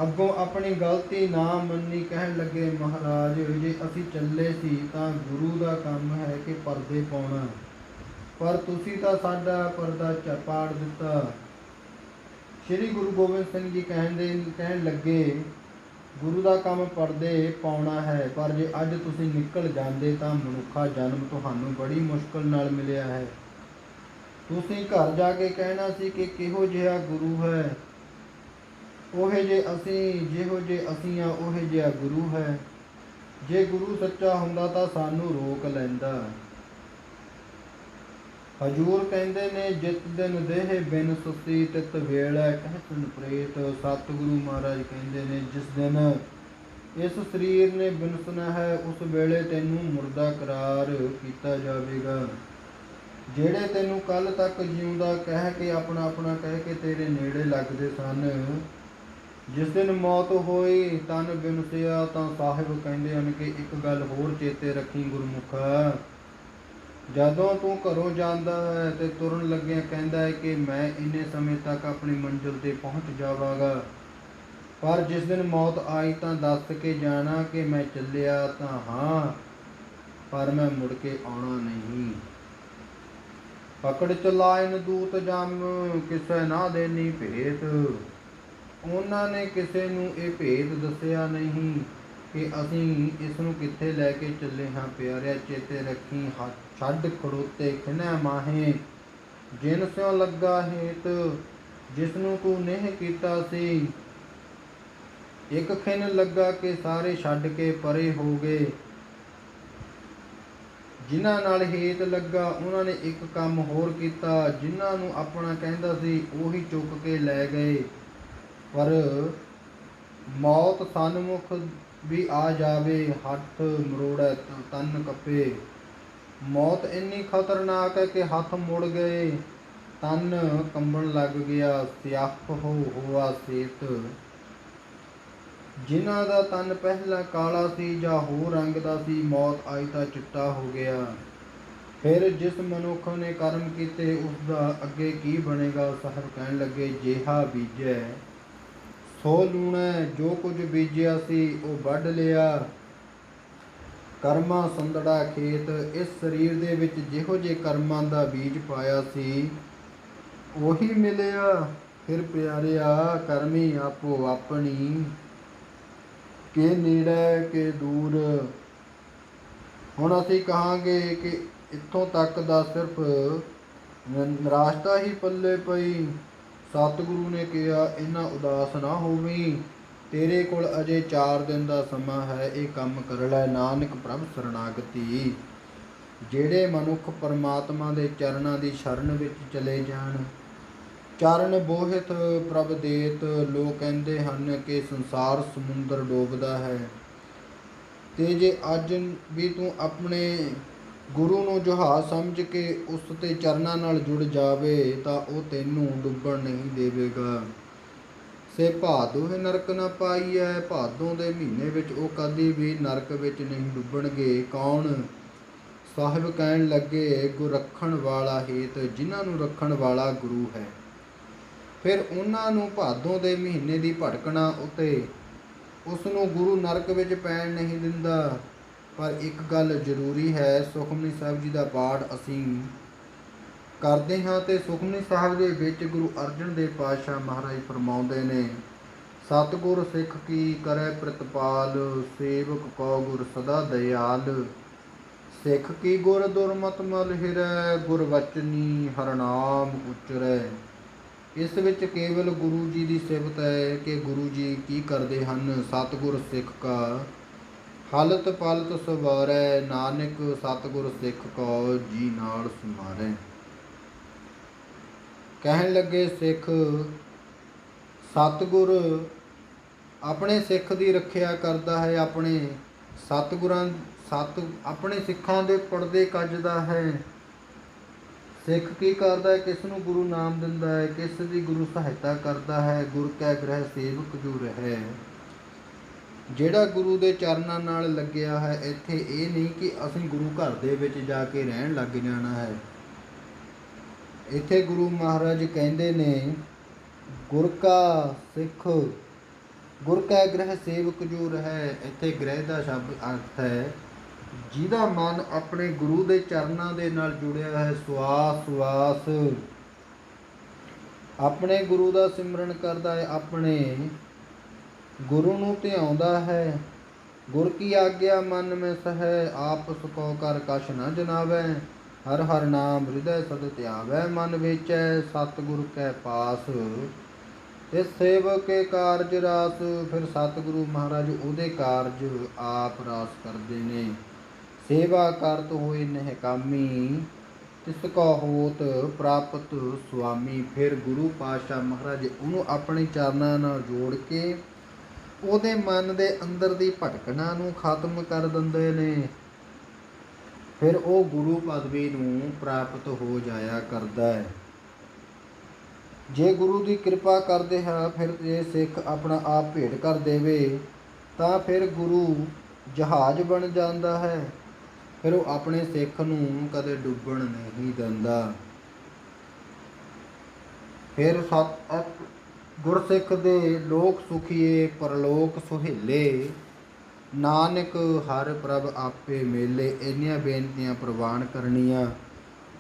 ਅੱਗੋਂ ਆਪਣੀ ਗਲਤੀ ਨਾ ਮੰਨੀ, ਕਹਿਣ ਲੱਗੇ, ਮਹਾਰਾਜ, ਜੇ ਅਸੀਂ ਚੱਲੇ ਸੀ ਤਾਂ ਗੁਰੂ ਦਾ ਕੰਮ ਹੈ ਕਿ ਪਰਦੇ ਪਾਉਣਾ। ਪਰ ਤੁਸੀਂ ਤਾਂ ਸਾਡਾ ਪਰਦਾ ਚਪਾੜ ਦਿੱਤਾ। ਸ਼੍ਰੀ ਗੁਰੂ ਗੋਬਿੰਦ ਸਿੰਘ ਜੀ ਕਹਿੰਦੇ ਕਹਿਣ ਲੱਗੇ, ਗੁਰੂ ਦਾ ਕੰਮ ਪਰਦੇ ਪਾਉਣਾ ਹੈ, ਪਰ ਜੇ ਅੱਜ ਤੁਸੀਂ ਨਿਕਲ ਜਾਂਦੇ ਤਾਂ ਮਨੁੱਖਾ ਜਨਮ ਤੁਹਾਨੂੰ ਬੜੀ ਮੁਸ਼ਕਲ ਨਾਲ ਮਿਲਿਆ ਹੈ। ਤੁਸੀਂ ਘਰ ਜਾ ਕੇ ਕਹਿਣਾ ਸੀ ਕਿ ਕਿਹੋ ਜਿਹਾ ਗੁਰੂ ਹੈ? ਉਹੇ ਜੇ ਅਸੀਂ, ਜਿਹੋ ਜੇ ਅਸੀਂ ਆ, ਉਹੇ ਜਿਹਾ ਗੁਰੂ ਹੈ। ਜੇ ਗੁਰੂ ਸੱਚਾ ਹੁੰਦਾ ਤਾਂ ਸਾਨੂੰ ਰੋਕ ਲੈਂਦਾ। ਹਜੂਰ ਕਹਿੰਦੇ ਨੇ ਜਿਤ ਦਿਨ ਦੇਹ ਬਿਨ ਸੁਸਤੀ ਤਿਤ ਵੇਲਾ ਕਹਿਤਨ ਪ੍ਰੇਤ, ਸਤਿਗੁਰੂ ਮਹਾਰਾਜ ਕਹਿੰਦੇ ਨੇ, ਜਿਸ ਦਿਨ ਇਸ ਸਰੀਰ ਨੇ ਬਿਨਸਨਾ ਹੈ ਉਸ ਵੇਲੇ ਤੈਨੂੰ ਮੁਰਦਾ ਕਰਾਰ ਕੀਤਾ ਜਾਵੇਗਾ। ਜਿਹੜੇ ਤੈਨੂੰ ਕੱਲ ਤੱਕ ਜਿਉਂਦਾ, ਕਹਿ ਕੇ ਆਪਣਾ ਆਪਣਾ ਕਹਿ ਕੇ ਤੇਰੇ ਨੇੜੇ ਲੱਗਦੇ ਸਨ, ਜਿਸ ਦਿਨ ਮੌਤ ਹੋਈ, ਤਨ ਬਿਨਸਿਆ ਤਾਂ ਸਾਹਿਬ ਕਹਿੰਦੇ ਹਨ ਕਿ ਇੱਕ ਗੱਲ ਹੋਰ ਚੇਤੇ ਰੱਖੀ ਗੁਰਮੁਖਾ। ਜਦੋਂ ਤੂੰ ਘਰੋਂ ਜਾਂਦਾ ਹੈ ਤੇ ਤੁਰਨ ਲੱਗਿਆ ਕਹਿੰਦਾ ਹੈ ਕਿ ਮੈਂ ਇੰਨੇ ਸਮੇਂ ਤੱਕ ਆਪਣੀ ਮੰਜ਼ਿਲ ਤੇ ਪਹੁੰਚ ਜਾਵਾਂਗਾ। ਪਰ ਜਿਸ ਦਿਨ ਮੌਤ ਆਈ ਤਾਂ ਦੱਸ ਕੇ ਜਾਣਾ ਕਿ ਮੈਂ ਚੱਲਿਆ ਤਾਂ ਹਾਂ, ਪਰ ਮੈਂ ਮੁੜ ਕੇ ਆਉਣਾ ਨਹੀਂ। ਪਕੜ ਚਲਾਇਨ ਦੂਤ ਜਮ, ਕਿਸੇ ਨਾ ਦੇਨੀ ਭੇਤ। ਉਹਨਾਂ ਨੇ ਕਿਸੇ ਨੂੰ ਇਹ ਭੇਦ ਦੱਸਿਆ ਨਹੀਂ। ਕਿ ਅਸੀਂ ਇਸ ਨੂੰ ਕਿੱਥੇ ਲੈ ਕੇ ਚੱਲੇ ਹਾਂ ਪਿਆਰਿਆ, ਚੇਤੇ ਰੱਖੀ ਛੱਡ ਖੜੋਤੇ ਖਿਨੈ ਮਾਹੇ, ਜਿਨ ਸਿਓ ਲੱਗਾ ਹੇਤ ਜਿਸ ਨੂੰ ਤੂੰ ਨਹੀਂ ਕੀਤਾ ਸੀ। ਇੱਕ ਖਿਨ ਲੱਗਾ ਕਿ ਸਾਰੇ ਛੱਡ ਕੇ ਪਰੇ ਹੋ ਗਏ। ਜਿਨ੍ਹਾਂ ਨਾਲ ਹੇਤ ਲੱਗਾ, ਉਹਨਾਂ ਨੇ ਇੱਕ ਕੰਮ ਹੋਰ ਕੀਤਾ, ਜਿਨ੍ਹਾਂ ਨੂੰ ਆਪਣਾ ਕਹਿੰਦਾ ਸੀ, ਉਹੀ ਚੁੱਕ ਕੇ ਲੈ ਗਏ। ਪਰ ਮੌਤ ਸਨਮੁਖ ਵੀ ਆ ਜਾਵੇ, ਹੱਥ ਮਰੋੜੈ ਤਨ ਕੱਪੇ। ਮੌਤ ਇੰਨੀ ਖਤਰਨਾਕ ਹੈ ਕਿ ਹੱਥ ਮੁੜ ਗਏ। ਤਨ ਕੰਬਣ ਲੱਗ ਗਿਆ ਸਿਆਹ ਹੋ ਹੋਆ ਸੇਤ। ਜਿਨ੍ਹਾਂ ਦਾ ਤਨ ਪਹਿਲਾਂ ਕਾਲਾ ਸੀ ਜਾਂ ਹੋਰ ਰੰਗ ਦਾ ਸੀ, ਮੌਤ ਆਈ ਤਾਂ ਚਿੱਟਾ ਹੋ ਗਿਆ। ਫਿਰ ਜਿਸ ਮਨੁੱਖ ਨੇ ਕਰਮ ਕੀਤੇ ਉਸ ਦਾ ਅੱਗੇ ਕੀ ਬਣੇਗਾ, ਸਾਹਿਬ ਕਹਿਣ ਲੱਗੇ, ਜਿਹਾ ਬੀਜੈ। ਸੋ ਲੂਣਾ ਜੋ ਕੁਝ ਬੀਜਿਆ ਸੀ ਉਹ ਵੱਢ ਲਿਆ। ਕਰਮਾਂ ਸੰਦੜਾ ਖੇਤ, ਇਸ ਸਰੀਰ ਦੇ ਵਿੱਚ ਜਿਹੋ ਜੇ ਕਰਮਾਂ ਦਾ ਬੀਜ ਪਾਇਆ ਸੀ, ਉਹੀ ਮਿਲਿਆ। ਫਿਰ ਪਿਆਰਿਆ, ਕਰਮੀ ਆਪੋ ਆਪਣੀ। ਕਿ ਨੇੜੇ, ਕਿ ਦੂਰ? ਹੁਣ ਅਸੀਂ ਕਹਾਂਗੇ ਕਿ ਇੱਥੋਂ ਤੱਕ ਦਾ ਸਿਰਫ ਨਿਰਾਸ਼ਤਾ ਹੀ ਪੱਲੇ ਪਈ। ਸਤਿਗੁਰੂ ਨੇ ਕਿਹਾ ਇਹਨਾਂ ਉਦਾਸ ਨਾ ਹੋਵੀਂ। ਤੇਰੇ ਕੋਲ ਅਜੇ 4 ਦਿਨ ਦਾ ਸਮਾਂ ਹੈ, ਇਹ ਕੰਮ ਕਰ ਲੈ। ਨਾਨਕ ਪ੍ਰਭ ਸਰਣਾਗਤੀ। ਜਿਹੜੇ ਮਨੁੱਖ ਪਰਮਾਤਮਾ ਦੇ ਚਰਨਾਂ ਦੀ ਸ਼ਰਨ ਵਿੱਚ ਚਲੇ ਜਾਣ, ਚਰਨ ਬੋਹਿਤ ਪ੍ਰਭ ਦੇਤ। ਲੋਕ ਕਹਿੰਦੇ ਹਨ ਕਿ ਸੰਸਾਰ ਸਮੁੰਦਰ ਡੋਬਦਾ ਹੈ। ਤੇ ਜੇ ਅੱਜ ਵੀ ਤੂੰ ਆਪਣੇ ਗੁਰੂ ਨੂੰ ਜਹਾਜ਼ ਸਮਝ ਕੇ ਉਸ ਤੇ ਚਰਨਾਂ ਨਾਲ ਜੁੜ ਜਾਵੇ ਤਾਂ ਉਹ ਤੈਨੂੰ ਡੁੱਬਣ ਨਹੀਂ ਦੇਵੇਗਾ। ਸੇ ਭਾਦੋ ਹੈ ਨਰਕ ਨਾ ਪਾਈਐ, ਭਾਦੋਂ ਦੇ ਮਹੀਨੇ ਵਿੱਚ ਉਹ ਕਦੀ ਵੀ ਨਰਕ ਵਿੱਚ ਨਹੀਂ ਡੁੱਬਣਗੇ। ਕੌਣ ਸਾਹਿਬ ਕਹਿਣ ਲੱਗੇ, ਗੁਰ ਰੱਖਣ ਵਾਲਾ ਹੇਤ ਜਿਨ੍ਹਾਂ ਨੂੰ ਰੱਖਣ ਵਾਲਾ ਗੁਰੂ ਹੈ। ਫਿਰ ਉਹਨਾਂ ਨੂੰ ਭਾਦੋਂ ਦੇ ਮਹੀਨੇ ਦੀ ਭਟਕਣਾ ਉਤੇ ਉਸ ਨੂੰ ਗੁਰੂ ਨਰਕ ਵਿੱਚ ਪੈਣ ਨਹੀਂ ਦਿੰਦਾ। ਪਰ ਇੱਕ ਗੱਲ ਜ਼ਰੂਰੀ ਹੈ, ਸੁਖਮਨੀ ਸਾਹਿਬ ਜੀ ਦਾ ਪਾਠ ਅਸੀਂ ਕਰਦੇ ਹਾਂ ਤੇ ਸੁਖਮਨੀ ਸਾਹਿਬ ਦੇ ਵਿੱਚ ਗੁਰੂ ਅਰਜਨ ਦੇਵ ਪਾਤਸ਼ਾਹ ਮਹਾਰਾਜ ਫਰਮਾਉਂਦੇ ਨੇ, ਸਤਿਗੁਰ ਸਿੱਖ ਕੀ ਕਰੈ ਪ੍ਰਤਪਾਲ, ਸੇਵਕ ਕੋ ਗੁਰ ਸਦਾ ਦਇਆਲ। ਸਿੱਖ ਕੀ ਗੁਰ ਦੁਰਮਤ ਮਲ ਹਿਰੈ, ਗੁਰ ਵਚਨੀ ਹਰਨਾਮ ਉਚਰੈ। ਇਸ ਵਿੱਚ ਕੇਵਲ ਗੁਰੂ ਜੀ ਦੀ ਸਿਫਤ ਹੈ ਕਿ ਗੁਰੂ ਜੀ ਕੀ ਕਰਦੇ ਹਨ? ਸਤਿਗੁਰ ਸਿੱਖ ਕਾ ਹਲਤ ਪਲਤ ਸਵਾਰੈ, ਨਾਨਕ ਸਤਿਗੁਰ ਸਿੱਖ ਕੋ ਜੀ ਨਾਲ ਸਮਾਰੈ। ਕਹਿਣ ਲੱਗੇ ਸਿੱਖ, ਸਤਿਗੁਰ ਆਪਣੇ ਸਿੱਖ ਦੀ ਰੱਖਿਆ ਕਰਦਾ ਹੈ, ਆਪਣੇ ਸਤਿਗੁਰਾਂ, ਸਤ, ਆਪਣੇ ਸਿੱਖਾਂ ਦੇ ਪਰਦੇ ਕੱਜਦਾ ਹੈ। ਸਿੱਖ ਕੀ ਕਰਦਾ ਹੈ? ਕਿਸ ਨੂੰ ਗੁਰੂ ਨਾਮ ਦਿੰਦਾ ਹੈ? ਕਿਸ ਦੀ ਗੁਰੂ ਸਹਾਇਤਾ ਕਰਦਾ ਹੈ? ਗੁਰ ਕੈ ਗ੍ਰਹਿ ਸੇਵਕ ਜੁ ਰਹੈ। ਜਿਹੜਾ ਗੁਰੂ ਦੇ ਚਰਨਾਂ ਨਾਲ ਲੱਗਿਆ ਹੈ, ਇੱਥੇ ਇਹ ਨਹੀਂ ਕਿ ਅਸੀਂ ਗੁਰੂ ਘਰ ਦੇ ਵਿੱਚ ਜਾ ਕੇ ਰਹਿਣ ਲੱਗ ਜਾਣਾ ਹੈ। ਇੱਥੇ ਗੁਰੂ ਮਹਾਰਾਜ ਕਹਿੰਦੇ ਨੇ, ਗੁਰ ਕਾ ਸਿੱਖ, ਗੁਰ ਕੈ ਗ੍ਰਹਿ ਸੇਵਕ ਜੋ ਰਹੈ, ਇੱਥੇ ਗ੍ਰਹਿ ਦਾ ਸ਼ਬਦ ਅਰਥ ਹੈ, ਜਿਹਦਾ ਮਨ ਆਪਣੇ ਗੁਰੂ ਦੇ ਚਰਨਾਂ ਦੇ ਨਾਲ ਜੁੜਿਆ ਹੈ, ਸਵਾਸ ਸਵਾਸ। ਆਪਣੇ ਗੁਰੂ ਦਾ ਸਿਮਰਨ ਕਰਦਾ ਹੈ, ਆਪਣੇ ਗੁਰੂ ਨੂੰ ਧਿਆਉਂਦਾ ਹੈ। ਗੁਰ ਕੀ ਆਗਿਆ ਮਨ ਮੈਂ ਸਹਿ, ਆਪ ਸੁਖੋ ਕਰ ਕਛ ਨਾ ਜਨਾਵੈ। ਹਰ ਹਰ ਨਾਮ ਹਿਰਦੈ ਸਦ ਧਿਆਵੈ, ਮਨ ਵਿਚੈ ਸਤਿਗੁਰ ਕੈ ਪਾਸ। ਤੇ ਸੇਵਕ ਕੇ ਕਾਰਜ ਰਾਸ, ਫਿਰ ਸਤਿਗੁਰੂ ਮਹਾਰਾਜ ਉਹਦੇ ਕਾਰਜ ਆਪ ਰਾਸ ਕਰਦੇ ਨੇ। ਸੇਵਾ ਕਰਤ ਹੋਏ ਨਹਿਕਾਮੀ, ਤਿਸ ਕੋ ਹੋਤ ਪ੍ਰਾਪਤ ਸੁਆਮੀ। ਫਿਰ ਗੁਰੂ ਪਾਤਸ਼ਾਹ ਮਹਾਰਾਜ ਉਹਨੂੰ ਆਪਣੇ ਚਰਨਾਂ ਨਾਲ ਜੋੜ ਕੇ ਉਹਦੇ ਮਨ ਦੇ ਅੰਦਰ ਦੀ ਭਟਕਣਾ ਨੂੰ ਖਤਮ ਕਰ ਦਿੰਦੇ ਨੇ। ਫਿਰ ਉਹ ਗੁਰੂ ਪਦਵੀ ਨੂੰ ਪ੍ਰਾਪਤ ਹੋ ਜਾਇਆ ਕਰਦਾ ਹੈ। ਜੇ ਗੁਰੂ ਦੀ ਕਿਰਪਾ ਕਰਦੇ ਹਾਂ, ਫਿਰ ਜੇ ਸਿੱਖ ਆਪਣਾ ਆਪ ਭੇਟ ਕਰ ਦੇਵੇ, ਤਾਂ ਫਿਰ ਗੁਰੂ ਜਹਾਜ਼ ਬਣ ਜਾਂਦਾ ਹੈ। ਫਿਰ ਉਹ ਆਪਣੇ ਸਿੱਖ ਨੂੰ ਕਦੇ ਡੁੱਬਣ ਨਹੀਂ ਦਿੰਦਾ। ਫਿਰ ਸਤ ਗੁਰਸਿੱਖ ਦੇ ਲੋਕ ਸੁਖੀਏ ਪਰਲੋਕ ਸੁਹੇਲੇ। ਨਾਨਕ ਹਰ ਪ੍ਰਭ ਆਪੇ ਮੇਲੇ, ਇੰਨੀਆਂ ਬੇਨਤੀਆਂ ਪ੍ਰਵਾਨ ਕਰਨੀਆਂ।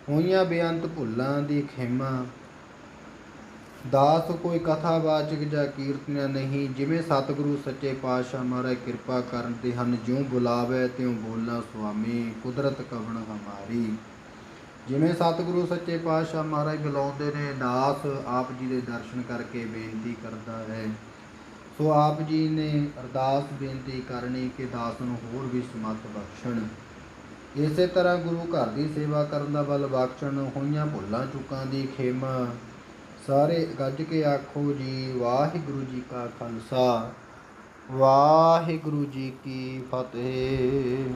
ਹੋਈਆਂ ਬੇਅੰਤ ਭੁੱਲਾਂ ਦੀ ਖੇਮਾ। ਦਾਸ ਕੋਈ ਕਥਾ ਵਾਚਕ ਜਾਂ ਕੀਰਤਨੀਆਂ ਨਹੀਂ, ਜਿਵੇਂ ਸਤਿਗੁਰੂ ਸੱਚੇ ਪਾਤਸ਼ਾਹ ਮਹਾਰਾਜ ਕਿਰਪਾ ਕਰਨ ਤੇ ਹਨ, ਜਿਉ ਬੁਲਾਵੇ ਤਿਉ ਬੋਲਣਾ ਸੁਆਮੀ, ਕੁਦਰਤ ਕਵਣ ਹਮਾਰੀ। ਜਿਵੇਂ ਸਤਿਗੁਰੂ ਸੱਚੇ ਪਾਤਸ਼ਾਹ ਮਹਾਰਾਜ ਬੁਲਾਉਂਦੇ ਨੇ ਦਾਸ ਆਪ ਜੀ ਦੇ ਦਰਸ਼ਨ ਕਰਕੇ ਬੇਨਤੀ ਕਰਦਾ ਹੈ। ਸੋ ਆਪ ਜੀ ਨੇ ਅਰਦਾਸ ਬੇਨਤੀ ਕਰਨੀ ਕਿ ਦਾਸ ਨੂੰ ਹੋਰ ਵੀ ਸਮੱਤ ਬਖਸ਼ਣ। ਇਸੇ ਤਰ੍ਹਾਂ ਗੁਰੂ ਘਰ ਦੀ ਸੇਵਾ ਕਰਨ ਦਾ ਬਲ ਬਖਸ਼ਣ, ਹੋਈਆਂ ਭੁੱਲਾਂ ਚੁੱਕਾਂ ਦੀ ਖੇਮਾ। ਸਾਰੇ ਗੱਜ ਕੇ ਆਖੋ ਜੀ, ਵਾਹਿਗੁਰੂ ਜੀ ਕਾ ਖਾਲਸਾ, ਵਾਹਿਗੁਰੂ ਜੀ ਕੀ ਫਤਿਹ।